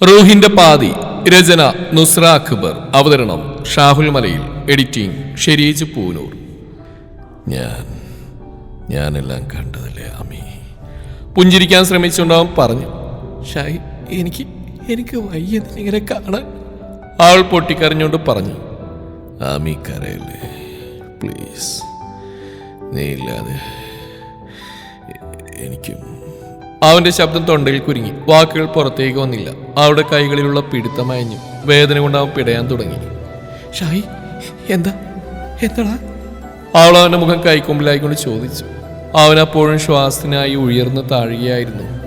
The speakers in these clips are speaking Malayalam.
റൂഹിന്റെ പാതി രചന നുസ്ര അക്ബർ അവതരണം ഷാഹുൽ മലയിൽ എഡിറ്റിംഗ് ഷെരീജ് പൂനൂർ. ഞാൻ ഞാനെല്ലാം കണ്ടതല്ലേ അമ്മി പുഞ്ചിരിക്കാൻ ശ്രമിച്ചുണ്ടാവും പറഞ്ഞു ഷായി എനിക്ക് എനിക്ക് വയ്യ കാണാൻ. അവൾ പൊട്ടിക്കറിഞ്ഞുകൊണ്ട് പറഞ്ഞു ആമി കരയല്ലേ? പ്ലീസ് നീ ഇല്ലാതെ എനിക്കും അവന്റെ ശബ്ദം തൊണ്ടയിൽ കുരുങ്ങി. വാക്കുകൾ പുറത്തേക്ക് വന്നില്ല. അവളുടെ കൈകളിലുള്ള പിടുത്തം അയഞ്ഞു. വേദന കൊണ്ട് അവൻ പിടയാൻ തുടങ്ങി. ഷായി എന്താ? എന്താടാ? അവൾ അവന്റെ മുഖം കൈക്കൊമ്പിലായിക്കൊണ്ട് ചോദിച്ചു. അവൻ അപ്പോഴും ശ്വാസത്തിനായി ഉയർന്ന് താഴുകയായിരുന്നു.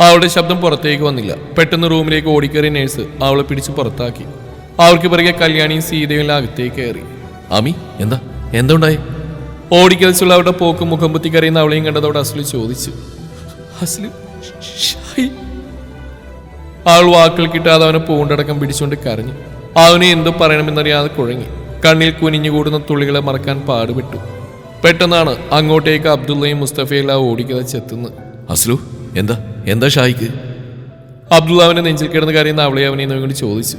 അവളുടെ ശബ്ദം പുറത്തേക്ക് വന്നില്ല. പെട്ടെന്ന് റൂമിലേക്ക് ഓടിക്കേറിയ നേഴ്സ് അവളെ പിടിച്ച് പുറത്താക്കി. അവൾക്ക് പിറകെ കല്യാണിയും സീതയും അകത്തേക്ക് കയറി. അമി എന്താ? എന്തുണ്ടായി? ഓടിക്കലിച്ചുള്ള അവിടെ പോക്കും മുഖം പുത്തി കരയുന്ന അവളെയും കണ്ടതോടെ അസ്ലു ചോദിച്ചു. അസ്ലു അവൾ വാക്കുകൾ കിട്ടാതെ അവനെ പൂണ്ടടക്കം പിടിച്ചുകൊണ്ട് കരഞ്ഞു. അവനെ എന്തോ പറയണമെന്നറിയാതെ കുഴങ്ങി. കണ്ണിൽ കുനിഞ്ഞുകൂടുന്ന തുള്ളികളെ മറക്കാൻ പാടുപെട്ടു. പെട്ടെന്നാണ് അങ്ങോട്ടേക്ക് അബ്ദുള്ളയും മുസ്തഫയെല്ലാം ഓടിക്കതച്ചെത്തുന്നത് അസ്ലു എന്താ? എന്താ ഷായിക്ക്? അബ്ദുള്ള അവനെ നെഞ്ചിൽ കിടന്ന് കരയുന്ന അവളെ അവനെ നോക്കി ചോദിച്ചു.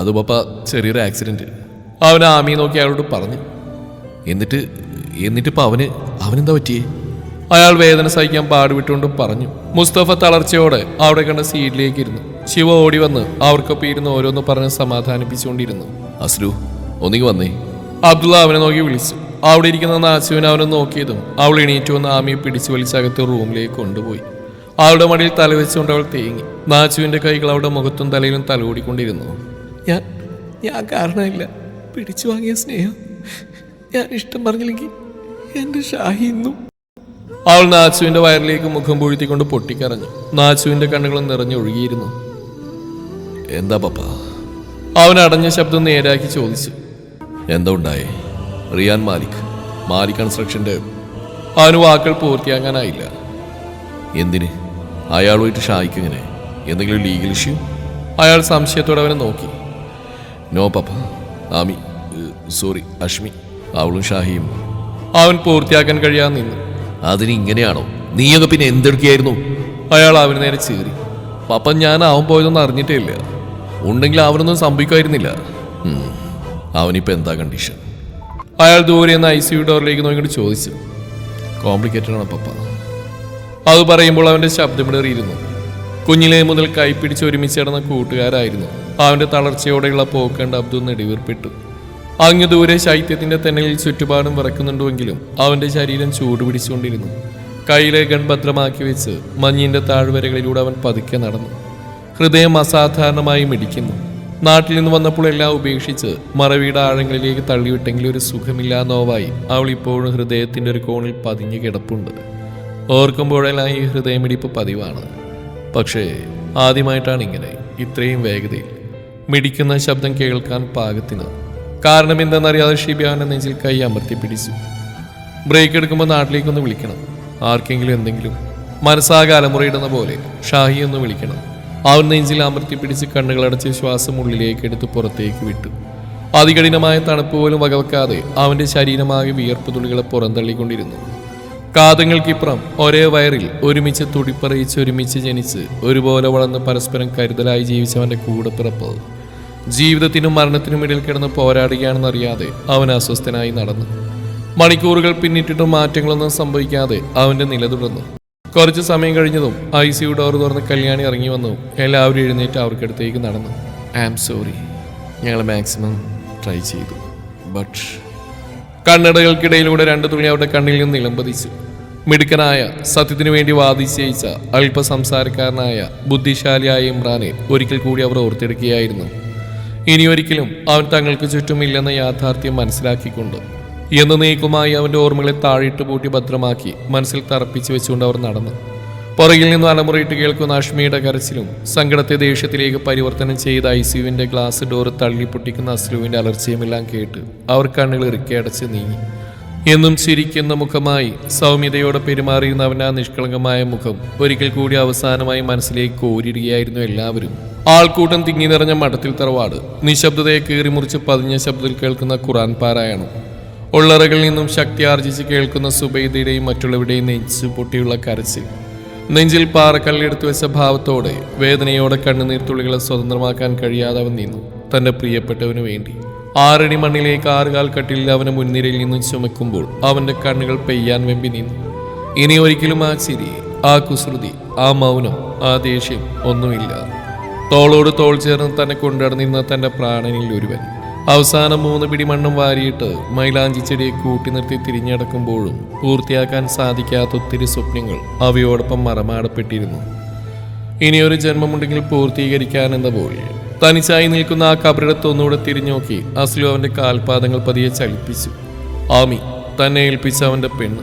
അത് പപ്പ ചെറിയൊരു ആക്സിഡന്റ്. അവൻ ആമിയെ നോക്കി അയാളോട് പറഞ്ഞു. എന്നിട്ട് എന്നിട്ടിപ്പോ അവന് അവനെന്താ പറ്റിയേ? അയാൾ വേദന സഹിക്കാൻ പാടുവിട്ടുകൊണ്ട് പറഞ്ഞു. മുസ്തഫ തളർച്ചയോടെ അവിടെ കണ്ട സീറ്റിലേക്ക് ഇരുന്നു. ശിവ ഓടി വന്ന് അവർക്കൊപ്പം ഇരുന്ന് ഓരോന്ന് പറഞ്ഞ് സമാധാനിപ്പിച്ചുകൊണ്ടിരുന്നു. അസ്രു ഒന്നിക്ക് വന്നേ. അബ്ദുള്ള അവനെ നോക്കി വിളിച്ചു. അവിടെ ഇരിക്കുന്ന നാസുവിനെ അവനെ നോക്കിയതും അവൾ എണീറ്റ് വന്ന് ആമിയെ പിടിച്ചു വലിച്ചകത്ത് റൂമിലേക്ക് കൊണ്ടുപോയി. അവളുടെ മടിയിൽ തലവെച്ചുകൊണ്ട് അവൾ തേങ്ങി. നാച്ചുവിന്റെ കൈകൾ അവളുടെ മുഖത്തും തലയിലും തലോടിക്കൊണ്ടിരുന്നു. ഞാൻ ഞാൻ കാരണമില്ല. പിടിച്ചു വാങ്ങിയ സ്നേഹം. ഞാൻ ഇഷ്ടം പറഞ്ഞില്ലെങ്കിൽ എന്റെ ഷാഹി ഇന്നും. അവൾ നാച്ചുവിന്റെ വയറിലേക്ക് മുഖം പൊഴുത്തിക്കൊണ്ട് പൊട്ടിക്കറഞ്ഞു നാച്ചുവിന്റെ കണ്ണുകളും നിറഞ്ഞൊഴുകിയിരുന്നു. എന്താ പപ്പ? അവൻ അടഞ്ഞ ശബ്ദം നേരാക്കി ചോദിച്ചു. എന്താ ഉണ്ടായി? റിയാൻ മാലിക് മാലിക് കൺസ്ട്രക്ഷന്റെ അവന് വാക്കുകൾ പൂർത്തിയാക്കാനായില്ല. എന്തിന്? അയാളുമായിട്ട് ഷായിക്കെങ്ങനെ എന്തെങ്കിലും ലീഗൽ ഇഷ്യൂ? അയാൾ സംശയത്തോടെ അവനെ നോക്കി. നോ പപ്പ ആമി സോറി അഷ്മി അവളും ഷാഹിയും. അവൻ പൂർത്തിയാക്കാൻ കഴിയാതെ നിന്നു. അതിന് ഇങ്ങനെയാണോ? നീയൊക്കെ പിന്നെ എന്തെടുക്കുകയായിരുന്നു? അയാൾ അവന് നേരെ ചീറി. പപ്പ ഞാൻ അവൻ പോയതൊന്നും അറിഞ്ഞിട്ടേ ഇല്ല ഉണ്ടെങ്കിൽ അവനൊന്നും സംഭവിക്കുമായിരുന്നില്ല. അവനിപ്പോൾ അവനിപ്പോ എന്താ കണ്ടീഷൻ അയാൾ ദൂരെ നിന്ന് ഐ സി യു ഡോറിലേക്ക് നോക്കിയിട്ട് ചോദിച്ചു. കോംപ്ലിക്കേറ്റഡ് ആണ് പപ്പ? അത് പറയുമ്പോൾ അവന്റെ ശബ്ദമിടറിയിരുന്നു കുഞ്ഞിലെ മുതൽ കൈപ്പിടിച്ച് ഒരുമിച്ച് കിടന്ന കൂട്ടുകാരായിരുന്നു. അവന്റെ തളർച്ചയോടെയുള്ള പോക്കണ്ട് അബ്ദുൽ നെടിവീർപ്പെട്ടു. അങ്ങ് ദൂരെ ശൈത്യത്തിന്റെ തെന്നലിൽ ചുറ്റുപാടും വിറക്കുന്നുണ്ടുവെങ്കിലും അവന്റെ ശരീരം ചൂടുപിടിച്ചുകൊണ്ടിരുന്നു കയ്യിലെ ഗൺ ഭദ്രമാക്കി വെച്ച് മഞ്ഞിന്റെ താഴ്വരകളിലൂടെ അവൻ പതുക്കെ നടന്നു. ഹൃദയം അസാധാരണമായി മിടിക്കുന്നു. നാട്ടിൽ നിന്ന് വന്നപ്പോൾ എല്ലാം ഉപേക്ഷിച്ച് മറവിയുടെ ആഴങ്ങളിലേക്ക് തള്ളിവിട്ടെങ്കിൽ ഒരു സുഖമില്ലാ നോവായി അവൾ ഇപ്പോഴും ഹൃദയത്തിന്റെ ഒരു കോണിൽ പതിഞ്ഞു കിടപ്പുണ്ട്. ഓർക്കുമ്പോഴെല്ലാം ഈ ഹൃദയമിടിപ്പ് പതിവാണ്. പക്ഷേ ആദ്യമായിട്ടാണ് ഇങ്ങനെ ഇത്രയും വേഗതയിൽ. മിടിക്കുന്ന ശബ്ദം കേൾക്കാൻ പാകത്തിന് കാരണം എന്തെന്നറിയാതെ ഷിബിയാവിന്റെ നെഞ്ചിൽ കൈ അമർത്തി പിടിച്ചു. ബ്രേക്ക് എടുക്കുമ്പോൾ നാട്ടിലേക്കൊന്ന് വിളിക്കണം. ആർക്കെങ്കിലും എന്തെങ്കിലും മനസ്സാകെ അലമുറയിടുന്ന പോലെ ഷാഹി ഒന്ന് വിളിക്കണം. അവൻ നെഞ്ചിൽ അമർത്തി പിടിച്ച് കണ്ണുകളടച്ച് ശ്വാസം ഉള്ളിലേക്ക് എടുത്ത് പുറത്തേക്ക് വിട്ടു. അതികഠിനമായ തണുപ്പ് പോലും വകവെക്കാതെ അവന്റെ ശരീരമാകെ വിയർപ്പ് തുള്ളികളെ പുറന്തള്ളിക്കൊണ്ടിരുന്നു. കാതങ്ങൾക്കിപ്പുറം ഒരേ വയറിൽ ഒരുമിച്ച് തുടിപ്പറിയിച്ച് ഒരുമിച്ച് ജനിച്ച് ഒരുപോലെ വളർന്ന് പരസ്പരം കരുതലായി ജീവിച്ചവന്റെ കൂടെ കൂടപ്പിറപ്പ്. ജീവിതത്തിനും മരണത്തിനും ഇടയിൽ കിടന്ന് പോരാടുകയാണെന്നറിയാതെ അവൻ അസ്വസ്ഥനായി നടന്നു. മണിക്കൂറുകൾ പിന്നിട്ടിട്ടും മാറ്റങ്ങളൊന്നും സംഭവിക്കാതെ അവന്റെ നില തുടർന്നു. കുറച്ച് സമയം കഴിഞ്ഞതും ഐ സി യു ഡോർ തുറന്ന് കല്യാണി ഇറങ്ങി വന്നു. എല്ലാവരും എഴുന്നേറ്റ് അവർക്കടുത്തേക്ക് നടന്നു. I am sorry. ഞങ്ങൾ മാക്സിമം ട്രൈ ചെയ്തു. ബട്ട് കണ്ണടകൾക്കിടയിലൂടെ രണ്ട് തുണി അവരുടെ കണ്ണിൽ നിന്ന് നിലംപതിച്ചു മിടുക്കനായ സത്യത്തിനു വേണ്ടി വാദിച്ചയച്ച അല്പ സംസാരക്കാരനായ ബുദ്ധിശാലിയായ ഇമ്രാനെ ഒരിക്കൽ കൂടി അവർ ഓർത്തെടുക്കുകയായിരുന്നു. ഇനിയൊരിക്കലും അവൻ തങ്ങൾക്ക് ചുറ്റുമില്ലെന്ന യാഥാർത്ഥ്യം മനസ്സിലാക്കിക്കൊണ്ട്. എന്ന് നീക്കുമായി അവന്റെ ഓർമ്മകളെ താഴിട്ട് പൂട്ടി ഭദ്രമാക്കി മനസ്സിൽ തറപ്പിച്ച് വെച്ചുകൊണ്ട് അവർ നടന്നു. പുറകിൽ നിന്ന് അലമുറയിട്ട് കേൾക്കുന്ന അഷ്മിയുടെ കരച്ചിലും സങ്കടത്തെ ദേഷ്യത്തിലേക്ക് പരിവർത്തനം ചെയ്ത ഐ സിയുവിന്റെ ഗ്ലാസ് ഡോറ് തള്ളി പൊട്ടിക്കുന്ന അസ്ലുവിന്റെ അലർച്ചയുമെല്ലാം കേട്ട് അവർ കണ്ണുകൾ ഇറുക്കിയടച്ച് നീങ്ങി. എന്നും ചിരിക്കുന്ന മുഖമായി സൗമ്യതയോടെ പെരുമാറിയിരുന്ന അവന്റെ ആ നിഷ്കളങ്കമായ മുഖം ഒരിക്കൽ കൂടി അവസാനമായി മനസ്സിലേക്ക് കോരിടുകയായിരുന്നു എല്ലാവരും. ആൾക്കൂട്ടം തിങ്ങി നിറഞ്ഞ മഠത്തിൽ തറവാട്. നിശബ്ദതയെ കീറിമുറിച്ച് പതിഞ്ഞ ശബ്ദത്തിൽ കേൾക്കുന്ന ഖുറാൻ പാരായണം. ഉള്ളറകളിൽ നിന്നും ശക്തി ആർജിച്ച് കേൾക്കുന്ന സുബൈദയുടെയും മറ്റുള്ളവരുടെയും നെഞ്ചു പൊട്ടിയുള്ള കരച്ചിൽ. നെഞ്ചിൽ പാറക്കല്ലെടുത്തു വെച്ച ഭാവത്തോടെ വേദനയോടെ കണ്ണുനീർത്തുള്ളികളെ സ്വതന്ത്രമാക്കാൻ കഴിയാതെ അവൻ നിന്നു. തന്റെ പ്രിയപ്പെട്ടവന് വേണ്ടി. ആറടി മണ്ണിലേക്ക് ആറുകാൽ കട്ടിലിൽ അവനെ മുൻനിരയിൽ നിന്നും ചുമക്കുമ്പോൾ അവന്റെ കണ്ണുകൾ പെയ്യാൻ വെമ്പി നിന്നു. ഇനി ഒരിക്കലും ആ ചിരി ആ കുസൃതി ആ മൗനം ആ ദേഷ്യം ഒന്നുമില്ല. തോളോട് തോൾ ചേർന്ന് തന്നെ കൊണ്ടുനടന്നിരുന്ന തന്റെ പ്രാണനിൽ ഒരുവൻ. അവസാനം മൂന്ന് പിടി മണ്ണും വാരിയിട്ട് മൈലാഞ്ചി ചെടിയെ കൂട്ടി നിർത്തി തിരിഞ്ഞടക്കുമ്പോഴും പൂർത്തിയാക്കാൻ സാധിക്കാത്ത ഒത്തിരി സ്വപ്നങ്ങൾ അവയോടൊപ്പം മറമാടപ്പെട്ടിരുന്നു. ഇനിയൊരു ജന്മമുണ്ടെങ്കിൽ പൂർത്തീകരിക്കാൻ എന്ന പോലെ. തനിച്ചായി നിൽക്കുന്ന ആ കബറിടത്തൊന്നുകൂടെ തിരിഞ്ഞോക്കി അസ്ലു അവന്റെ കാൽപാദങ്ങൾ പതിയെ ചലിപ്പിച്ചു. ആമി തന്നെ ഏൽപ്പിച്ച അവന്റെ പെണ്ണ്.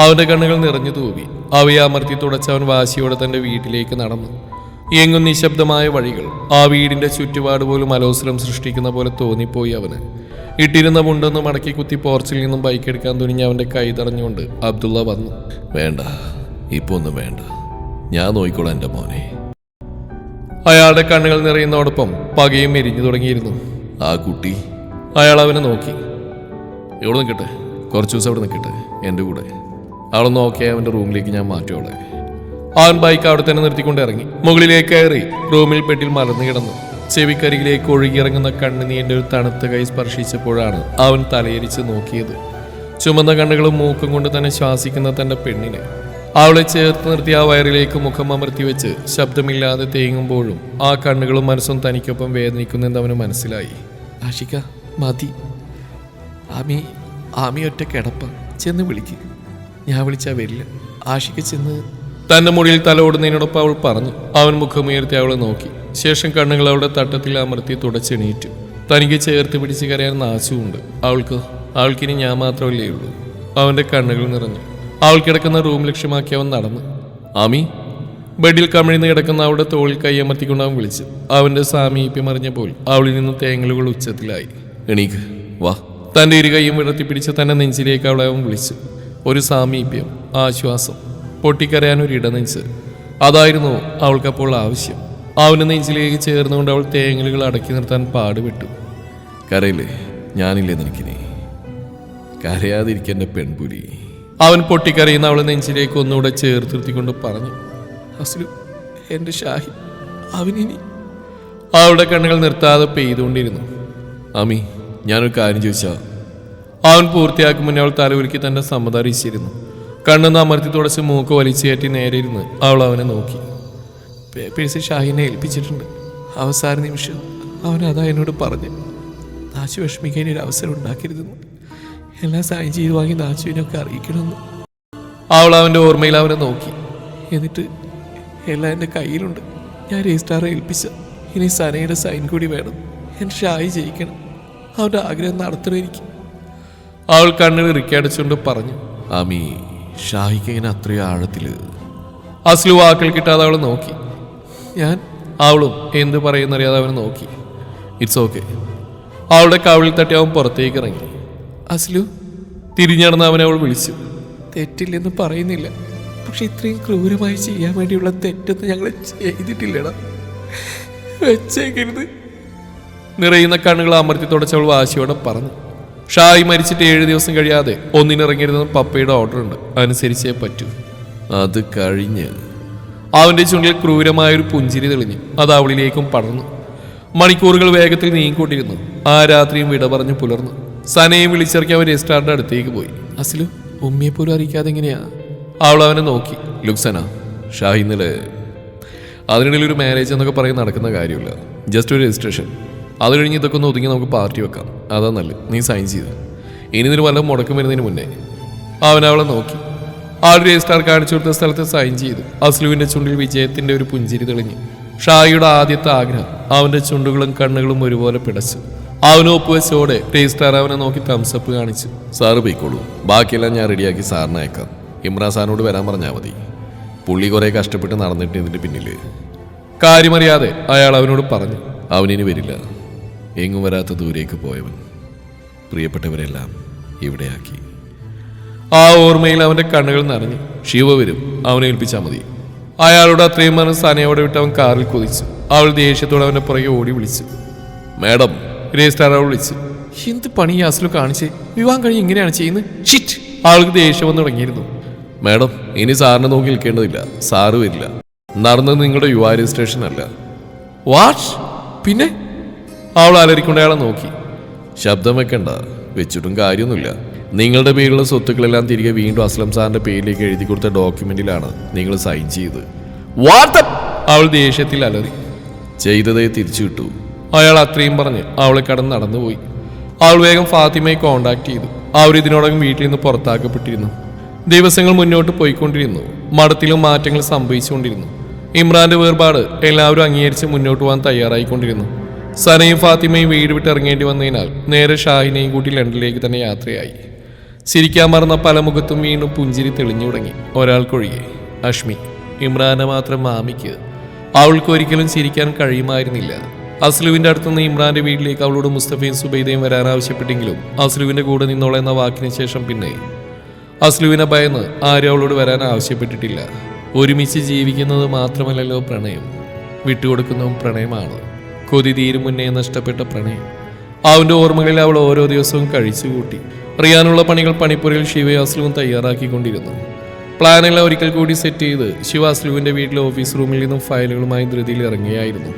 അവന്റെ കണ്ണുകൾ നിറഞ്ഞു തൂവി. അവയെ അമർത്തി തുടച്ചവൻ വാശിയോടെ തന്റെ വീട്ടിലേക്ക് നടന്നു. എങ്ങും നിശബ്ദമായ വഴികൾ. ആ വീടിന്റെ ചുറ്റുപാട് പോലും അലോസരം സൃഷ്ടിക്കുന്ന പോലെ തോന്നിപ്പോയി അവന്. ഇട്ടിരുന്ന മുണ്ടൊന്ന് മടക്കി കുത്തി പോർച്ചിൽ നിന്നും ബൈക്ക് എടുക്കാൻ തുനിഞ്ഞ് അവന്റെ കൈ തടഞ്ഞുകൊണ്ട് അബ്ദുള്ള വന്നു. വേണ്ട ഇപ്പൊ ഒന്നും വേണ്ട. ഞാൻ നോക്കിക്കോളാം എന്റെ മോനെ. അയാളുടെ കണ്ണുകൾ നിറയുന്നതോടൊപ്പം പകയും എരിഞ്ഞു തുടങ്ങിയിരുന്നു. ആ കുട്ടി. അയാൾ അവനെ നോക്കി. ഇവിടെ നിൽക്കട്ടെ? കുറച്ച് ദിവസം അവിടെ നിൽക്കട്ടെ എന്റെ കൂടെ. അവളൊന്ന് നോക്കിയാൽ അവന്റെ റൂമിലേക്ക് ഞാൻ മാറ്റിയോളെ അവൻ ബൈക്ക് അവിടെ തന്നെ നിർത്തിക്കൊണ്ട് ഇറങ്ങി. മുകളിലേക്ക് കയറി റൂമിൽ പെട്ടിൽ മറന്നു കിടന്നു. ചെവിക്കരികിലേക്ക് ഒഴുകിയിറങ്ങുന്ന കണ്ണുനീന്റെ ഒരു തണുത്ത കൈ സ്പർശിച്ചപ്പോഴാണ് അവൻ തലയിരിച്ച് നോക്കിയത്. ചുമന്ന കണ്ണുകളും മൂക്കും കൊണ്ട് തന്നെ ശ്വാസിക്കുന്ന തന്റെ പെണ്ണിനെ. അവളെ ചേർത്ത് നിർത്തി ആ വയറിലേക്ക് മുഖം അമർത്തി വെച്ച് ശബ്ദമില്ലാതെ തേങ്ങുമ്പോഴും ആ കണ്ണുകളും മനസ്സും തനിക്കൊപ്പം വേദനിക്കുന്നെന്ന് അവന് മനസ്സിലായി. ആഷിക മതി. ആമി ആമി ഒറ്റ കിടപ്പ. ചെന്ന് വിളിക്ക്. ഞാൻ വിളിച്ചാൽ വരില്ല. ആഷിക ചെന്ന് തന്റെ മുടിയിൽ തലോടുന്നതിനോടൊപ്പം അവൾ പറഞ്ഞു. അവൻ മുഖമുയർത്തി അവളെ നോക്കി. ശേഷം കണ്ണുകൾ അവളുടെ തട്ടത്തിൽ അമർത്തി തുടച്ചെണീറ്റു തനിക്ക് ചേർത്ത് പിടിച്ച് കരയാൻ നാശമുണ്ട് അവൾക്ക് അവൾക്കിനി ഞാൻ മാത്രമല്ലേ ഉള്ളൂ. അവന്റെ കണ്ണുകൾ നിറഞ്ഞു. അവൾ കിടക്കുന്ന റൂം ലക്ഷ്യമാക്കി അവൻ നടന്നു. ആമി ബെഡിൽ കമിഴ്ന്ന് കിടക്കുന്ന അവളുടെ തോളിൽ കൈയമർത്തിക്കൊണ്ട് അവൻ വിളിച്ചു. അവന്റെ സാമീപ്യം അറിഞ്ഞപ്പോൾ അവളിൽ നിന്ന് തേങ്ങലുകൾ ഉച്ചത്തിലായി. എണീക്ക്. വാ. തന്റെ ഇരു കൈയും വിടർത്തിപ്പിടിച്ച് തന്റെ നെഞ്ചിലേക്ക് അവളെ അവൻ വിളിച്ചു. ഒരു സാമീപ്യം ആശ്വാസം. പൊട്ടിക്കരയാൻ ഒരു ഇടനെഞ്ച് അതായിരുന്നു അവൾക്കപ്പോൾ ആവശ്യം. അവന് നെഞ്ചിലേക്ക് ചേർന്നുകൊണ്ട് അവൾ തേങ്ങലുകൾ അടക്കി നിർത്താൻ പാടുപെട്ടു. കരയില്ലേ? ഞാനില്ലേ നിനക്കിനെ? കരയാതിരിക്കേണ്ട പെൺപുലി. അവൻ പൊട്ടിക്കരയുന്ന അവളെ നെഞ്ചിലേക്ക് ഒന്നുകൂടെ ചേർത്ത് നിർത്തിക്കൊണ്ട് പറഞ്ഞു അസ്ലു എന്റെ ഷാഹി അവനിനി. അവളുടെ കണ്ണുകൾ നിർത്താതെ പെയ്തുകൊണ്ടിരുന്നു. അമി ഞാനൊരു കാര്യം ചോദിച്ചാ? അവൻ പൂർത്തിയാക്കും മുന്നേ അവൾ തലവുരുക്കി തന്റെ സമ്മതം അറിയിച്ചിരുന്നു. കണ്ണെന്ന് അമർത്തി തുടച്ച് മൂക്ക് വലിച്ചു കയറ്റി നേരെ ഇരുന്ന് അവൾ അവനെ നോക്കി. പേപ്പേഴ്സ് ഷാഹിനെ ഏൽപ്പിച്ചിട്ടുണ്ട്. അവസാന നിമിഷം അവൻ അതാ എന്നോട് പറഞ്ഞു. നാശു വിഷമിക്കാൻ ഒരു അവസരം ഉണ്ടാക്കരുതെന്ന്. എല്ലാം സൈൻ ചെയ്ത് വാങ്ങി നാശുവിനൊക്കെ അറിയിക്കണമെന്ന്. അവൾ അവന്റെ ഓർമ്മയിൽ അവനെ നോക്കി. എന്നിട്ട് എല്ലാം എന്റെ കയ്യിലുണ്ട്. ഞാൻ രജിസ്ട്രാറെ ഏൽപ്പിച്ച ഇനി സനയുടെ സൈൻ കൂടി വേണം. എന്റെ ഷായി ജയിക്കണം. അവന്റെ ആഗ്രഹം നടത്തണം എനിക്ക്. അവൾ കണ്ണുകൾ ഇറുക്കിയടച്ചുകൊണ്ട് പറഞ്ഞു ആമി ഷാഹിക്ക് ഇങ്ങനെ അത്രയും ആഴത്തിൽ അസ്ലു വാക്കൾ കിട്ടാതെ അവൾ നോക്കി. ഞാൻ? അവളും എന്ത് പറയുന്നറിയാതെ അവനെ നോക്കി. ഇറ്റ്സ് ഓക്കെ അവളുടെ കവിളിൽ തട്ടി അവൻ പുറത്തേക്ക് ഇറങ്ങി. അസ്ലു? തിരിഞ്ഞടന്ന് അവനെ അവൾ വിളിച്ചു. തെറ്റില്ലെന്ന് പറയുന്നില്ല. പക്ഷെ ഇത്രയും ക്രൂരമായി ചെയ്യാൻ വേണ്ടിയുള്ള തെറ്റൊന്നും ഞങ്ങൾ ചെയ്തിട്ടില്ലടാ. വെച്ചേക്കരുത്. നിറയുന്ന കണ്ണുകൾ അമർത്തി തുടച്ചവൾ വാശിയോടെ പറഞ്ഞു. ഷായി മരിച്ചിട്ട് ഏഴ് ദിവസം കഴിയാതെ ഒന്നിനിറങ്ങരുതെന്ന് പപ്പയുടെ ഓർഡർ ഉണ്ട്. അനുസരിച്ചേ പറ്റൂ. അത് കഴിഞ്ഞ് അവന്റെ ചുണ്ടിൽ ക്രൂരമായൊരു പുഞ്ചിരി തെളിഞ്ഞു അത് അവളിലേക്കും പടർന്നു. മണിക്കൂറുകൾ വേഗത്തിൽ നീങ്ങിക്കൊണ്ടിരുന്നു ആ രാത്രിയും വിട പറഞ്ഞ് പുലർന്നു. സനയും വിളിച്ചിറക്കി അവൻ റെസ്റ്റോറന്റ് അടുത്തേക്ക് പോയി. അസിലു ഉമ്മയെ പോലും അറിയിക്കാതെ എങ്ങനെയാ? അവൾ അവനെ നോക്കി. ലുക്സന ഷാഹിന്നലെ അതിനിടയിൽ ഒരു മാരേജ് എന്നൊക്കെ പറയുന്ന നടക്കുന്ന കാര്യമില്ല. ജസ്റ്റ് ഒരു രജിസ്ട്രേഷൻ അത് കഴിഞ്ഞ് ഇതൊക്കെ ഒന്ന് ഒതുങ്ങി നമുക്ക് പാർട്ടി വെക്കാം. അതാ നല്ലത്. നീ സൈൻ ചെയ്ത്. ഇനി ഇതിന് വല്ല മുടക്കം വരുന്നതിന് മുന്നേ അവളെ നോക്കി. ആ ഒരു രജിസ്ട്രാർ കാണിച്ചു കൊടുത്ത സ്ഥലത്ത് സൈൻ ചെയ്തു. അസ്ലുവിന്റെ ചുണ്ടിൽ വിജയത്തിന്റെ ഒരു പുഞ്ചിരി തെളിഞ്ഞു. ഷായിയുടെ ആദ്യത്തെ ആഗ്രഹം അവന്റെ ചുണ്ടുകളും കണ്ണുകളും ഒരുപോലെ പിടച്ചു. അവന് ഒപ്പുവെച്ചോടെ രജിസ്ട്രാർ അവനെ നോക്കി തംസപ്പ് കാണിച്ചു. സാറ് പോയിക്കോളൂ. ബാക്കിയെല്ലാം ഞാൻ റെഡിയാക്കി സാറിന് അയക്കാം. ഇമ്രാൻ സാറിനോട് വരാൻ പറഞ്ഞാൽ മതി. പുള്ളി കുറേ കഷ്ടപ്പെട്ട് നടന്നിട്ട് ഇതിന്റെ പിന്നിൽ. കാര്യമറിയാതെ അയാൾ അവനോട് പറഞ്ഞു. അവനിനി വരില്ല. എങ്ങും വരാത്ത ദൂരേക്ക് പോയവൻ പ്രിയപ്പെട്ടവരെല്ലാം ഇവിടെയാക്കി. ആ ഓർമ്മയിൽ അവന്റെ കണ്ണുകൾ നിറഞ്ഞു ശിവ വരും അവനെ ഏൽപ്പിച്ചാൽ മതി. അയാളോട് അത്രയും മനസ്സ് സനയോടെ വിട്ട് അവൻ കാറിൽ കൊതിച്ചു. അവൾ ദേഷ്യത്തോടെ അവന്റെ പുറകെ ഓടി വിളിച്ചു. മാഡം അവൾ വിളിച്ചു. എന്ത് പണി ഈ അസലു കാണിച്ച്? വിവാഹം കഴിഞ്ഞ് ഇങ്ങനെയാണ് ചെയ്യുന്നത്? ഷിറ്റ്! ആൾക്ക് ദേഷ്യം വന്നു തുടങ്ങിയിരുന്നു. മാഡം ഇനി സാറിനെ നോക്കി നിൽക്കേണ്ടതില്ല. സാറ് വരില്ല. നടന്നത് നിങ്ങളുടെ യുവ രജിസ്ട്രേഷൻ അല്ല. വാഷ് പിന്നെ? അവൾ അലറിക്കൊണ്ട് അയാളെ നോക്കി. ശബ്ദം വെക്കണ്ട വെച്ചിട്ടും കാര്യമൊന്നുമില്ല. നിങ്ങളുടെ പേരിലുള്ള സ്വത്തുക്കളെല്ലാം തിരികെ വീണ്ടും അസ്ലം സാറിന്റെ പേരിലേക്ക് എഴുതി കൊടുത്ത ഡോക്യുമെന്റിലാണ് നിങ്ങൾ സൈൻ ചെയ്തത്. അവൾ ദേഷ്യത്തിൽ അലറി. ചെയ്തതേ തിരിച്ചു കിട്ടു അയാൾ അത്രയും പറഞ്ഞ് അവളെ കടന്ന് നടന്നുപോയി. അവൾ വേഗം ഫാത്തിമയെ കോണ്ടാക്ട് ചെയ്തു. അവർ ഇതിനോടകം വീട്ടിൽ നിന്ന് പുറത്താക്കപ്പെട്ടിരുന്നു. ദിവസങ്ങൾ മുന്നോട്ട് പോയിക്കൊണ്ടിരുന്നു. മഠത്തിലും മാറ്റങ്ങൾ സംഭവിച്ചുകൊണ്ടിരുന്നു. ഇമ്രാന്റെ വേർപാട് എല്ലാവരും അംഗീകരിച്ച് മുന്നോട്ട് പോകാൻ തയ്യാറായിക്കൊണ്ടിരുന്നു. സനയും ഫാത്തിമയും വീട് വിട്ട് ഇറങ്ങേണ്ടി വന്നതിനാൽ നേരെ ഷാഹിനെയും കൂട്ടി ലണ്ടനിലേക്ക് തന്നെ യാത്രയായി. ചിരിക്കാൻ മറന്ന പല മുഖത്തും വീണ്ടും പുഞ്ചിരി തെളിഞ്ഞു തുടങ്ങി. ഒരാൾക്കൊഴികെ അഷ്മി ഇമ്രാനെ മാത്രം മാമിക്ക് അവൾക്ക് ഒരിക്കലും ചിരിക്കാൻ കഴിയുമായിരുന്നില്ല. അസ്ലുവിന്റെ അടുത്തുനിന്ന് ഇമ്രാന്റെ വീട്ടിലേക്ക് അവളോട് മുസ്തഫയും സുബൈദയും വരാൻ ആവശ്യപ്പെട്ടെങ്കിലും അസ്ലുവിന്റെ കൂടെ നിന്നോളെ എന്ന വാക്കിന് ശേഷം പിന്നെ അസ്ലുവിനെ ഭയന്ന് ആരും അവളോട് വരാൻ ആവശ്യപ്പെട്ടിട്ടില്ല. ഒരുമിച്ച് ജീവിക്കുന്നത് മാത്രമല്ലല്ലോ പ്രണയം. വിട്ടുകൊടുക്കുന്നതും പ്രണയമാണ്. കൊതി തീരും മുന്നേ നഷ്ടപ്പെട്ട പ്രണയം. അവന്റെ ഓർമ്മകളിൽ അവൾ ഓരോ ദിവസവും കഴിച്ചു കൂട്ടി അറിയാനുള്ള പണികൾ പണിപ്പുരയിൽ ശിവയാസ്ലുവും തയ്യാറാക്കിക്കൊണ്ടിരുന്നു. പ്ലാനെല്ലാം ഒരിക്കൽ കൂടി സെറ്റ് ചെയ്ത് ശിവാസ്ലുവിന്റെ വീട്ടിലെ ഓഫീസ് റൂമിൽ നിന്നും ഫയലുകളുമായി ധൃതിയിൽ ഇറങ്ങിയായിരുന്നു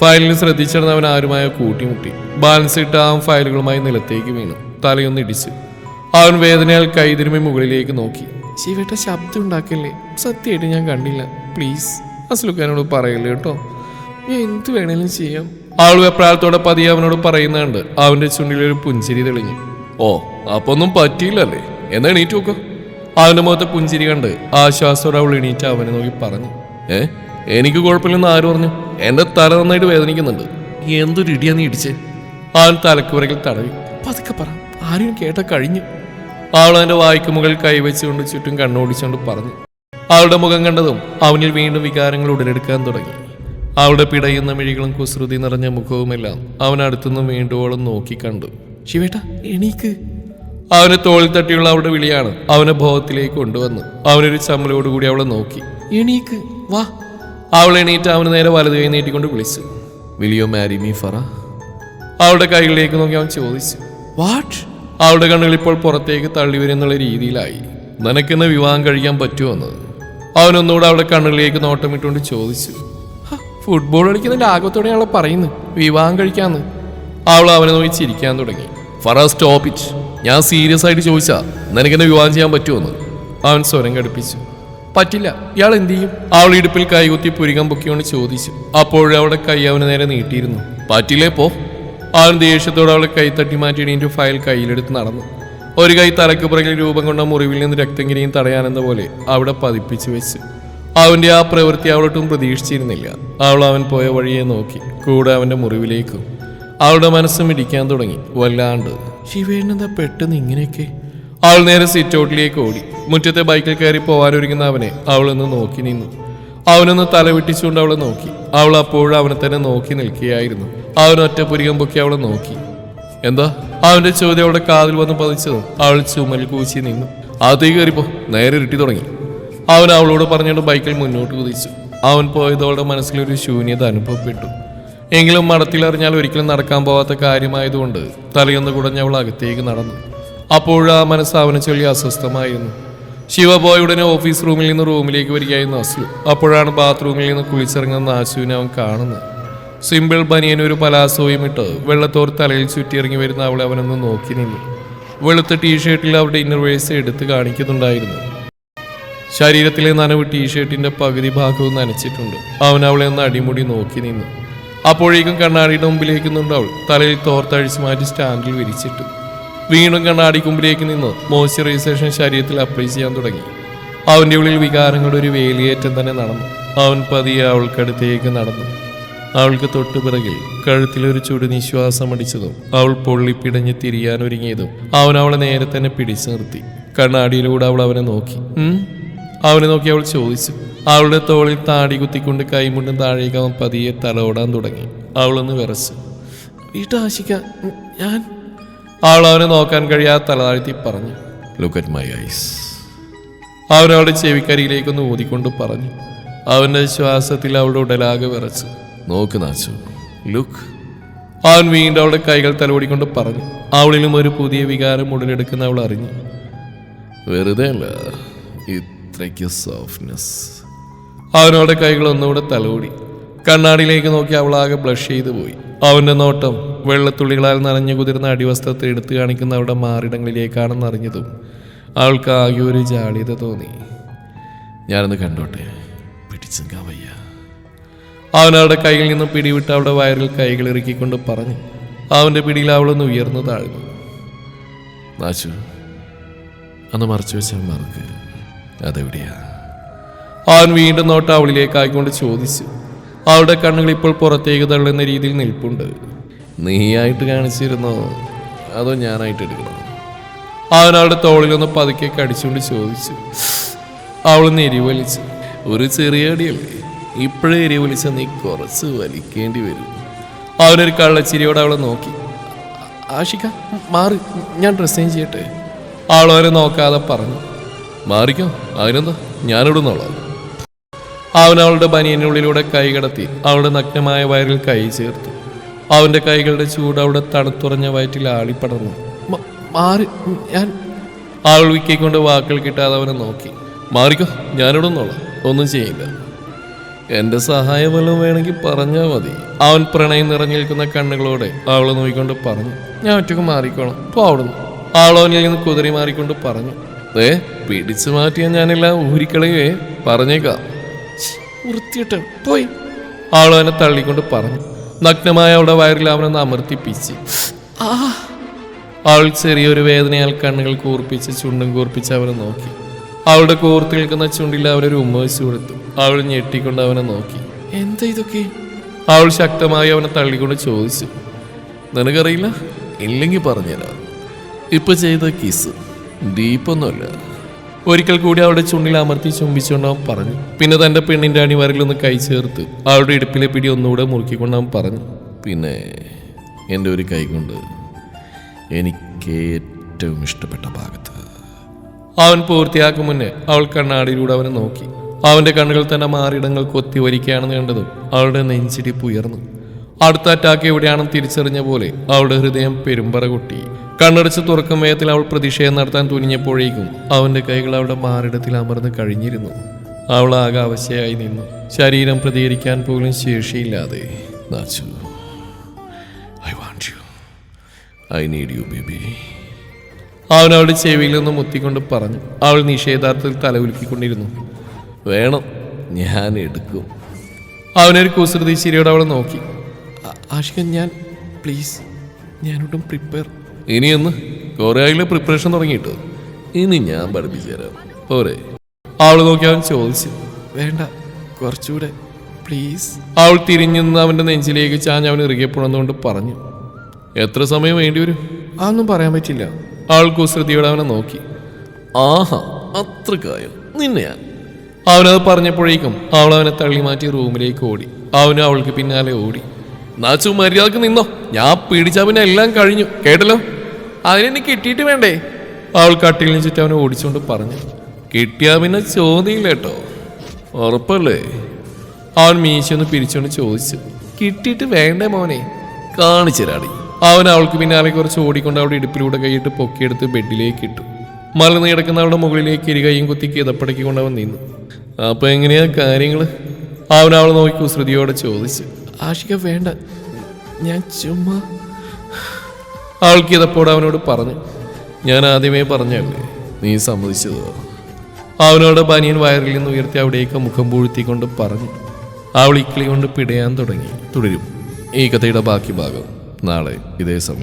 ഫയലിൽ ശ്രദ്ധിച്ചിരുന്ന അവൻ ആരുമായ കൂട്ടിമുട്ടി. ബാലൻസ് ഇട്ട ആ ഫയലുകളുമായി നിലത്തേക്ക് വീണു. തലയൊന്ന് ഇടിച്ചു. അവൻ വേദനയാൽ കൈതിരുമി മുകളിലേക്ക് നോക്കി. ശിവയുടെ ശബ്ദം ഉണ്ടാക്കല്ലേ? സത്യമായിട്ട് ഞാൻ കണ്ടില്ല. പ്ലീസ് അസ്ലുക്കാനോട് പറയല്ലേ കേട്ടോ? എന്ത് വേണേലും ചെയ്യാം. ആൾ വെപ്രാളത്തോടെ പതിയെ അവനോട് പറയുന്നുണ്ട്. അവന്റെ ചുണ്ടിലൊരു പുഞ്ചിരി തെളിഞ്ഞു. ഓ അപ്പൊ ഒന്നും പറ്റിയില്ലല്ലേ? എന്നാ എണീറ്റ് നോക്കോ. അവന്റെ മുഖത്തെ പുഞ്ചിരി കണ്ട് ആശ്വാസത്തോടെ അവൾ എണീറ്റ് അവനെ നോക്കി പറഞ്ഞു. ഏ എനിക്ക് കുഴപ്പമില്ലെന്ന് ആര് പറഞ്ഞു? എന്റെ തല നന്നായിട്ട് വേദനിക്കുന്നുണ്ട്. എന്തൊരു ഇടിയാ നീ ഇടിച്ചേ? അവൻ തലക്കുറകിൽ തടവി. പതുക്കെ പറ ആരും കേട്ട കഴിഞ്ഞു. അവൾ അവന്റെ വായ്ക്ക് മുകളിൽ കൈവച്ചുകൊണ്ട് ചുറ്റും കണ്ണോടിച്ചുകൊണ്ട് പറഞ്ഞു. അവളുടെ മുഖം കണ്ടതും അവനിൽ വീണ്ടും വികാരങ്ങൾ ഉടലെടുക്കാൻ തുടങ്ങി. അവളുടെ പിടയുന്ന മിഴികളും കുസൃതി നിറഞ്ഞ മുഖവുമെല്ലാം അവൻ അടുത്തുനിന്ന് വീണ്ടുവോളം നോക്കി കണ്ടു. ശിവേട്ട എണീക്ക്. അവനെ തോളിൽ തട്ടിയുള്ള അവളുടെ വിളിയാണ് അവനെ ബോധത്തിലേക്ക് കൊണ്ടുവന്നു. അവനൊരു ചമ്മലോടുകൂടി അവളെ നോക്കി. എണീക്ക് വാ. അവൾ എണീറ്റ് അവന് നേരെ വലതു കൈ നീട്ടിക്കൊണ്ട് വിളിച്ചു. Will you marry me Fara? അവളുടെ കൈകളിലേക്ക് നോക്കി അവൻ ചോദിച്ചു. വാട്ട്? അവളുടെ കണ്ണുകൾ ഇപ്പോൾ പുറത്തേക്ക് തള്ളി വരുന്നുള്ള രീതിയിലായി. നിനക്കിന്ന് വിവാഹം കഴിക്കാൻ പറ്റുമെന്ന് അവനൊന്നുകൂടെ അവളുടെ കണ്ണുകളിലേക്ക് നോട്ടമിട്ടുകൊണ്ട് ചോദിച്ചു. "ഹ, ഫുട്ബോൾ കളിക്കുന്ന അവളെ പറയുന്നു വിവാഹം കഴിക്കാന്ന്. അവൾ അവനെ നോക്കി ചിരിക്കാൻ തുടങ്ങി. Fara stop it. ഞാൻ സീരിയസ് ആയിട്ട് ചോദിച്ചാ നിനക്കെന്നെ വിവാഹം ചെയ്യാൻ പറ്റുമെന്ന് അവൻ സ്വരം കടുപ്പിച്ചു. പറ്റില്ല. ഇയാൾ എന്ത് ചെയ്യും? അവൾ ഇടുപ്പിൽ കൈകുത്തി പുരികം പൊക്കിയോണ്ട് ചോദിച്ചു. അപ്പോഴും അവളുടെ കൈ അവന് നേരെ നീട്ടിയിരുന്നു. പറ്റില്ലേ പോ? അവൻ ദേഷ്യത്തോടെ അവളെ കൈ തട്ടി മാറ്റിയിട്ട് ഫയൽ കയ്യിലെടുത്ത് നടന്നു. ഒരു കൈ തലക്ക് പുറകിൽ രൂപം കൊണ്ട മുറിവിൽ നിന്ന് രക്തം രക്തങ്കിരിയും തടയാനെന്ന പോലെ അവിടെ പതിപ്പിച്ചു വെച്ചു. അവന്റെ ആ പ്രവൃത്തി അവളൊട്ടും പ്രതീക്ഷിച്ചിരുന്നില്ല. അവൾ അവൻ പോയ വഴിയെ നോക്കി. കൂടെ അവന്റെ മുറിവിലേക്കും അവളുടെ മനസ്സും ഇടിക്കാൻ തുടങ്ങി. വല്ലാണ്ട്. ശിവേനെന്താ പെട്ടെന്ന് ഇങ്ങനെയൊക്കെ? അവൾ നേരെ സിറ്റ് ഔട്ടിലേക്ക് ഓടി. മുറ്റത്തെ ബൈക്കിൽ കയറി പോവാനൊരുങ്ങുന്ന അവനെ അവളൊന്ന് നോക്കി നിന്നു. അവനൊന്ന് തലവിട്ടിച്ചുകൊണ്ട് അവളെ നോക്കി. അവൾ അപ്പോഴും അവനെ തന്നെ നോക്കി നിൽക്കുകയായിരുന്നു. അവൻ ഒറ്റ പുരികം പൊക്കി അവളെ നോക്കി. എന്താ? അവന്റെ ചോദ്യം അവളുടെ കാതിൽ വന്ന് പതിച്ചതും അവൾ ചുമൽ കൂച്ചി നിന്നു. അതേ കയറിപ്പോ. നേരെ ഇരുട്ടി തുടങ്ങി. അവൻ അവളോട് പറഞ്ഞുകൊണ്ട് ബൈക്കിൽ മുന്നോട്ട് കുതിച്ചു. അവൻ പോയതോടെ മനസ്സിലൊരു ശൂന്യത അനുഭവപ്പെട്ടു. എങ്കിലും മടത്തിലറിഞ്ഞാൽ ഒരിക്കലും നടക്കാൻ പോവാത്ത കാര്യമായതുകൊണ്ട് തലയൊന്ന് കുടഞ്ഞ് അവൾ അകത്തേക്ക് നടന്നു. അപ്പോഴും ആ മനസ്സ് അവനെ ചൊല്ലി അസ്വസ്ഥമായിരുന്നു. ശിവ പോയ ഉടനെ ഓഫീസ് റൂമിൽ നിന്ന് റൂമിലേക്ക് വരികയായിരുന്നു അസു അപ്പോഴാണ് ബാത്റൂമിൽ നിന്ന് കുളിച്ചിറങ്ങുന്ന ആശുവിനെ അവൻ കാണുന്നത്. സിമ്പിൾ ബനിയൻ ഒരു പലാസോയും ഇട്ട് വെള്ളത്തോർ തലയിൽ ചുറ്റിയിറങ്ങി വരുന്ന അവളെ അവനൊന്ന് നോക്കി നിന്നു. വെളുത്ത ടീഷർട്ടിൽ അവരുടെ ഇന്നർവേഴ്സ് എടുത്ത് കാണിക്കുന്നുണ്ടായിരുന്നു. ശരീരത്തിലെ നനവ് ടീഷർട്ടിന്റെ പകുതി ഭാഗവും നനച്ചിട്ടുണ്ട്. അവൻ അവളെ ഒന്ന് അടിമുടി നോക്കി നിന്നു. അപ്പോഴേക്കും കണ്ണാടിയുടെ മുമ്പിലേക്ക് നിന്നുണ്ട് അവൾ തലയിൽ തോർത്തഴിച്ചു മാറ്റി സ്റ്റാൻഡിൽ വിരിച്ചിട്ടു. വീണ്ടും കണ്ണാടി കുമ്പിലേക്ക് നിന്ന് മോയ്സ്ചറൈസേഷൻ ശരീരത്തിൽ അപ്ലൈ ചെയ്യാൻ തുടങ്ങി. അവന്റെ ഉള്ളിൽ വികാരങ്ങളുടെ ഒരു വേലിയേറ്റം തന്നെ നടന്നു. അവൻ പതിയെ അവൾക്കടുത്തേക്ക് നടന്നു. അവൾക്ക് തൊട്ടു പിറകിൽ കഴുത്തിലൊരു ചുടു നിശ്വാസം അടിച്ചതും അവൾ പൊള്ളിപ്പിടഞ്ഞ് തിരിയാൻ ഒരുങ്ങിയതും അവൻ അവളെ നേരെ തന്നെ പിടിച്ചു നിർത്തി. കണ്ണാടിയിലൂടെ അവൾ അവനെ നോക്കി? അവനെ നോക്കി അവൾ ചോദിച്ചു. അവളുടെ തോളിൽ താടി കുത്തിക്കൊണ്ട് കൈമുണ്ടും താഴേക്ക് അവൻ പതിയെ തലോടാൻ തുടങ്ങി. അവളൊന്ന് വിറച്ചു. വീട്ടാശിക്ക ഞാൻ അവൾ അവനെ നോക്കാൻ കഴിയാതെ തലതാഴ്ത്തി പറഞ്ഞു. ലുക്ക് അറ്റ് മൈ ഐസ് അവൻ അവളുടെ ചെവിക്കരിയിലേക്കൊന്ന് ഊതിക്കൊണ്ട് പറഞ്ഞു. അവന്റെ ശ്വാസത്തിൽ അവളുടെ ഉടലാകെ വിറച്ചു. നോക്ക് നാച്ചു. ലുക്ക് അവൻ വീണ്ടും അവളുടെ കൈകൾ തലോടിക്കൊണ്ട് പറഞ്ഞു. അവളിലും ഒരു പുതിയ വികാരം ഉടലെടുക്കുന്ന അവൾ അറിഞ്ഞു. വെറുതെ അല്ല ഇത്രയ്ക്ക് സോഫ്റ്റ്നെസ് അവനോടെ കൈകൾ ഒന്നുകൂടെ തലോടി. കണ്ണാടിയിലേക്ക് നോക്കി അവൾ ആകെ ബ്ലഷ് ചെയ്തു പോയി. അവന്റെ നോട്ടം വെള്ളത്തുള്ളികളാൽ നനഞ്ഞു കുതിർന്ന അടിവസ്ത്രത്തെ എടുത്തു കാണിക്കുന്ന അവളുടെ മാറിടങ്ങളിലേക്കാണെന്ന് അറിഞ്ഞതും അവൾക്ക് ആകെ ഒരു ജാളിയത തോന്നി. ഞാനൊന്ന് കണ്ടോട്ടെ? പിടിച്ചെങ്കാ വയ്യ അവൻ അവളുടെ കയ്യിൽ നിന്നും പിടിവിട്ട് അവളുടെ വയറിൽ കൈകൾ ഇറുക്കിക്കൊണ്ട് പറഞ്ഞു. അവന്റെ പിടിയിൽ അവളൊന്ന് ഉയർന്നു താഴ്ന്നു. നാശു അന്ന് മറച്ചു വെച്ചാൽ മറക്ക് അതെവിടെയാ? അവൻ വീണ്ടും നോട്ട് അവളിലേക്ക് ആയിക്കൊണ്ട് ചോദിച്ചു. അവളുടെ കണ്ണുകൾ ഇപ്പോൾ പുറത്തേക്ക് തള്ളുന്ന രീതിയിൽ നിൽപ്പുണ്ട്. നീയായിട്ട് കാണിച്ചിരുന്നോ? അതോ ഞാനായിട്ട് എടുക്കണോ? അവൻ അവളുടെ തോളിലൊന്ന് പതുക്കെ കടിച്ചുകൊണ്ട് ചോദിച്ചു. അവൾ എരിവലിച്ചു. ഒരു ചെറിയ അടിയല്ലേ? ഇപ്പോഴേ എരിവലിച്ച നീ കുറച്ച് വലിക്കേണ്ടി വരും. അവനൊരു കള്ളച്ചിരിയോടെ അവളെ നോക്കി. ആഷിക മാറി ഞാൻ ഡ്രസ്സേം ചെയ്യട്ടെ? അവളവരെ നോക്കാതെ പറഞ്ഞു. മാറിക്കോ. അതിനെന്താ? ഞാനിടുന്നോളാം അവൻ അവളുടെ ബനിയനുള്ളിലൂടെ കൈ കടത്തി അവളുടെ നഗ്നമായ വയറിൽ കൈ ചേർത്തു. അവന്റെ കൈകളുടെ ചൂട് അവളുടെ തണുത്തുറഞ്ഞ വയറ്റിൽ ആളിപ്പടർന്നു. "മ- മാറി ഞാൻ അവൾ വിക്കിക്കൊണ്ട് വാക്കുകൾ കിട്ടാതെ അവനെ നോക്കി. മാറിക്കോ ഞാനിടുന്നോളാം ഒന്നും ചെയ്യില്ല. എന്റെ സഹായം വല്ലതും വേണമെങ്കിൽ പറഞ്ഞാൽ മതി. അവൻ പ്രണയം നിറഞ്ഞു നിൽക്കുന്ന കണ്ണുകളോടെ അവളെ നോക്കിക്കൊണ്ട് പറഞ്ഞു. ഞാൻ ഒറ്റയ്ക്ക് മാറിക്കോളാം. പോ അവിടുന്ന്. ആളോനിൽ നിന്ന് കുതിരി മാറിക്കൊണ്ട് പറഞ്ഞു. ഏ പിടിച്ചു മാറ്റിയ ഞാനെല്ലാം ഊരിക്കളയുവേ. പറഞ്ഞേക്കാം. വൃത്തിയിട്ട് പോയി. ആളവനെ അവനെ തള്ളിക്കൊണ്ട് പറഞ്ഞു. നഗ്നമായ അവളുടെ വയറിൽ അവനൊന്ന് അമർത്തിപ്പിച്ച് ആ. അവൾ ചെറിയൊരു വേദനയാൽ കണ്ണുകൾ കൂർപ്പിച്ച് ചുണ്ടും കൂർപ്പിച്ച് അവനെ നോക്കി. അവളുടെ കൂർത്ത് നിൽക്കുന്ന ചുണ്ടിൽ അവനൊരു ഉമ്മ വെച്ച് കൊടുത്തു. അവൾ ഞെട്ടിക്കൊണ്ട് അവനെ നോക്കി. എന്താ ഇതൊക്കെ? അവൾ ശക്തമായി അവനെ തള്ളിക്കൊണ്ട് ചോദിച്ചു. നിനക്കറിയില്ല? ഇല്ലെങ്കിൽ പറഞ്ഞുതരാം. ഇപ്പൊ ചെയ്ത കിസ്. ഡീപ്പൊന്നുമല്ല. ഒരിക്കൽ കൂടി അവളുടെ ചുണ്ടിൽ അമർത്തി ചുംബിച്ചുകൊണ്ട് അവൻ പറഞ്ഞു പിന്നെ തന്റെ പെണ്ണിന്റെ അണിവാരിൽ ഒന്ന് കൈ ചേർത്ത് അവളുടെ ഇടുപ്പിലെ പിടി ഒന്നുകൂടെ മുറുക്കിക്കൊണ്ട് അവൻ പറഞ്ഞു പിന്നെ എന്റെ ഒരു കൈ കൊണ്ട് എനിക്ക് ഏറ്റവും ഇഷ്ടപ്പെട്ട ഭാഗത്ത്. അവൻ പൂർത്തിയാക്കും മുന്നേ അവൾ കണ്ണാടിയിലൂടെ അവനെ നോക്കി. അവന്റെ കണ്ണുകൾ തന്നെ മാറിയിടങ്ങൾ കൊത്തി വരിക്കുകയാണെന്ന് കണ്ടതും അവളുടെ നെഞ്ചിടിപ്പ് ഉയർന്നു. അടുത്ത അറ്റാക്ക് എവിടെയാണെന്ന് തിരിച്ചറിഞ്ഞ പോലെ അവളുടെ ഹൃദയം പെരുമ്പറ കൊട്ടി. കണ്ണടച്ച് തുറക്കും വേഗത്തിൽ അവൾ പ്രതിഷേധം നടത്താൻ തുനിഞ്ഞപ്പോഴേക്കും അവന്റെ കൈകൾ അവളുടെ മാറിടത്തിൽ അമർന്ന് കഴിഞ്ഞിരുന്നു. അവൾ ആകെ അവശയായി നിന്നു. ശരീരം പ്രതികരിക്കാൻ പോലും ശേഷിയില്ലാതെ I you I need you baby അവൻ അവളുടെ ചെവിയിൽ നിന്ന് മുത്തിക്കൊണ്ട് പറഞ്ഞു. അവൾ നിഷേധാർത്ഥത്തിൽ തല ഉലുക്കിക്കൊണ്ടിരുന്നു. വേണം ഞാൻ എടുക്കും. അവനൊരു കുസൃതി ചിരിയോടെ അവളെ നോക്കി. "ആ- ആഷിക ഞാൻ പ്ലീസ് ഞാനൊട്ടും പ്രിപ്പയർ ഇനിയൊന്ന് കുറേ ആയില്ലേ പ്രിപ്പറേഷൻ തുടങ്ങിയിട്ട് ഇനി ഞാൻ പഠിപ്പിച്ചു തരാം. പോരെ. ആൾ നോക്കി അവൻ ചോദിച്ചു വേണ്ട കുറച്ചുകൂടെ പ്ലീസ് അവൾ തിരിഞ്ഞു നിന്ന് അവന്റെ നെഞ്ചിലേക്ക് ചാഞ്ഞ് അവൻ ഇറുകെ പോണെന്നുകൊണ്ട് പറഞ്ഞു എത്ര സമയം വേണ്ടി വരും? അതൊന്നും പറയാൻ പറ്റില്ല. അവൾ കുസൃതിയോടെ അവനെ നോക്കി ആഹാ അത്ര കായം നിന്നെയാ അവനത് പറഞ്ഞപ്പോഴേക്കും അവൾ അവനെ തള്ളി മാറ്റി റൂമിലേക്ക് ഓടി. അവനും അവൾക്ക് പിന്നാലെ ഓടി നാച്ചു മര്യാദയ്ക്ക് നിന്നോ ഞാൻ പിടിച്ച പിന്നെ എല്ലാം കഴിഞ്ഞു കേട്ടല്ലോ? അതിനെന്നെ കിട്ടിയിട്ട് വേണ്ടേ? അവൾ കട്ടിലിന് ചുറ്റും അവനെ ഓടിച്ചുകൊണ്ട് പറഞ്ഞു. കിട്ടിയാ പിന്നെ ചോദ്യമില്ല കേട്ടോ. ഉറപ്പല്ലേ? അവൻ മീശൊന്ന് പിരിച്ചുകൊണ്ട് ചോദിച്ചു. കിട്ടിയിട്ട് വേണ്ടേ മോനെ? കാണിച്ചരാടി അവൻ അവൾക്ക് പിന്നാലെ കുറച്ച് ഓടിക്കൊണ്ട് അവിടെ ഇടുപ്പിലൂടെ കൈയിട്ട് പൊക്കിയെടുത്ത് ബെഡിലേക്ക് ഇട്ടു. മലർന്ന് കിടക്കുന്ന അവളുടെ മുകളിലേക്ക് ഇരുകൈയും കുത്തി കിതപ്പടക്കിക്കൊണ്ട് അവൻ നിന്നു. അപ്പൊ എങ്ങനെയാ കാര്യങ്ങൾ അവൻ അവളെ നോക്കി കുസൃതിയോടെ ചോദിച്ചു. ആഷിക വേണ്ട. ഞാൻ ചുമ്മാ അവൾ കിതപ്പോടെ അവനോട് പറഞ്ഞു ഞാൻ ആദ്യമേ പറഞ്ഞല്ലേ നീ സമ്മതിച്ചതോ? അവനോട് ബനിയൻ വയറിൽ നിന്ന് ഉയർത്തി അവിടേക്ക് മുഖം പൂഴ്ത്തിക്കൊണ്ട് പറഞ്ഞു അവൾ ഇക്കിളി കൊണ്ട് പിടയാൻ തുടങ്ങി തുടരും. ഈ കഥയുടെ ബാക്കി ഭാഗം നാളെ ഇതേ സമയം.